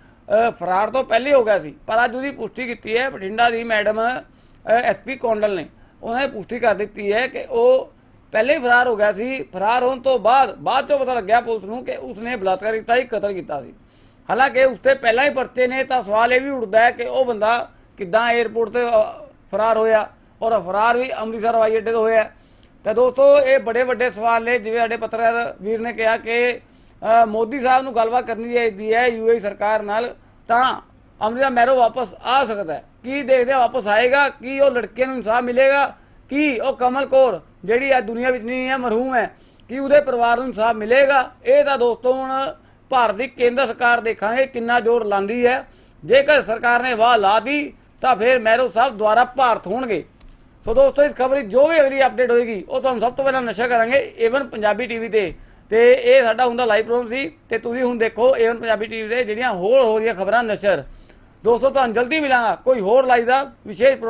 ਫਰਾਰ ਤੋਂ ਪਹਿਲੇ ਹੋ ਗਿਆ ਸੀ ਪਰ ਅੱਜ ਉਹਦੀ ਪੁਸ਼ਟੀ ਕੀਤੀ ਹੈ ਬਠਿੰਡਾ ਦੀ ਮੈਡਮ ਐਸਪੀ ਕੌਂਡਲ ਨੇ। ਉਹਨਾਂ ਨੇ ਪੁਸ਼ਟੀ ਕਰ ਦਿੱਤੀ ਹੈ ਕਿ ਉਹ ਪਹਿਲੇ ਹੀ ਫਰਾਰ ਹੋ ਗਿਆ ਸੀ। ਫਰਾਰ ਹੋਣ ਤੋਂ ਬਾਅਦ ਬਾਅਦ ਚੋਂ ਪਤਾ ਲੱਗਿਆ ਪੁਲਿਸ ਨੂੰ ਕਿ ਉਸਨੇ ਬਲਾਤਕਾਰ ਕੀਤਾ ਸੀ, ਕਤਲ ਕੀਤਾ ਸੀ। ਹਾਲਾਂਕਿ ਉਸ ਤੇ ਪਹਿਲਾਂ ਹੀ ਪਰਚੇ ਨੇ, ਤਾਂ ਸਵਾਲ ਇਹ ਵੀ ਉੱਠਦਾ ਹੈ ਕਿ ਉਹ ਬੰਦਾ ਕਿੱਦਾਂ 에ਅਰਪੋਰਟ ਤੇ ਫਰਾਰ ਹੋਇਆ ਔਰ ਫਰਾਰ ਵੀ ਅੰਮ੍ਰਿਤਸਰ ਹਵਾਈ ਅੱਡੇ ਤੋਂ ਹੋਇਆ। ਤਾਂ ਦੋਸਤੋ, ਇਹ ਬੜੇ ਵੱਡੇ ਸਵਾਲ ਨੇ। ਜਿਵੇਂ ਸਾਡੇ ਪੱਤਰਕਾਰ ਵੀਰ ਨੇ ਕਿਹਾ ਕਿ ਮੋਦੀ ਸਾਹਿਬ ਨੂੰ ਗੱਲਬਾਤ ਕਰਨੀ ਚਾਹੀਦੀ ਹੈ ਯੂਏਈ ਸਰਕਾਰ ਨਾਲ, ਤਾਂ ਅੰਮ੍ਰਿਤਾ ਮੈਰੋ ਵਾਪਸ ਆ ਸਕਦਾ ਹੈ। ਕੀ ਦੇਖਦੇ ਵਾਪਸ ਆਏਗਾ? ਕੀ ਉਹ ਲੜਕੇ ਨੂੰ ਇਨਸਾਫ ਮਿਲੇਗਾ? ਕੀ ਉਹ ਕਮਲ ਕੌਰ ਜਿਹੜੀ ਆ ਦੁਨੀਆ ਵਿੱਚ ਨਹੀਂ ਹੈ ਮਰਹੂਮ ਹੈ, ਕਿ ਉਹਦੇ ਪਰਿਵਾਰ ਨੂੰ ਇਨਸਾਫ ਮਿਲੇਗਾ? ਇਹ ਤਾਂ ਦੋਸਤੋ ਹੁਣ ਭਾਰਤ ਦੀ ਕੇਂਦਰ ਸਰਕਾਰ ਦੇਖਾਂਗੇ ਕਿੰਨਾ ਜ਼ੋਰ ਲਾਉਂਦੀ ਹੈ। ਜੇਕਰ ਸਰਕਾਰ ਨੇ ਵਾਹ ਲਾ ਦੀ ਤਾਂ ਫਿਰ ਮੈਰੋ ਸਾਹਿਬ ਦੁਆਰਾ ਭਾਰਤ ਹੋਣਗੇ। ਸੋ ਦੋਸਤੋ, ਇਸ ਖਬਰ ਦੀ ਜੋ ਵੀ ਅਗਲੀ ਅਪਡੇਟ ਹੋਏਗੀ, ਉਹ ਤੁਹਾਨੂੰ ਸਭ ਤੋਂ ਪਹਿਲਾਂ ਨਸ਼ਾ ਕਰਾਂਗੇ ਏਵਨ ਪੰਜਾਬੀ ਟੀਵੀ ਤੇ। ਤੇ ਇਹ ਸਾਡਾ ਹੁੰਦਾ ਲਾਈਵ ਪ੍ਰੋਗਰਾਮ ਸੀ, ਤੇ ਤੁਸੀਂ ਹੁਣ ਦੇਖੋ ਏਵਨ ਪੰਜਾਬੀ ਟੀਵੀ ਤੇ ਜਿਹੜੀਆਂ ਹੋਰ ਹੋ ਰਹੀਆਂ ਖਬਰਾਂ ਨਸ਼ਰ। ਦੋਸਤੋ, ਤੁਹਾਨੂੰ ਜਲਦੀ ਮਿਲਾਂਗਾ, ਕੋਈ ਹੋਰ ਲਾਈਵ ਦਾ ਵਿਸ਼ੇਸ਼ ਪ੍ਰੋਗਰਾਮ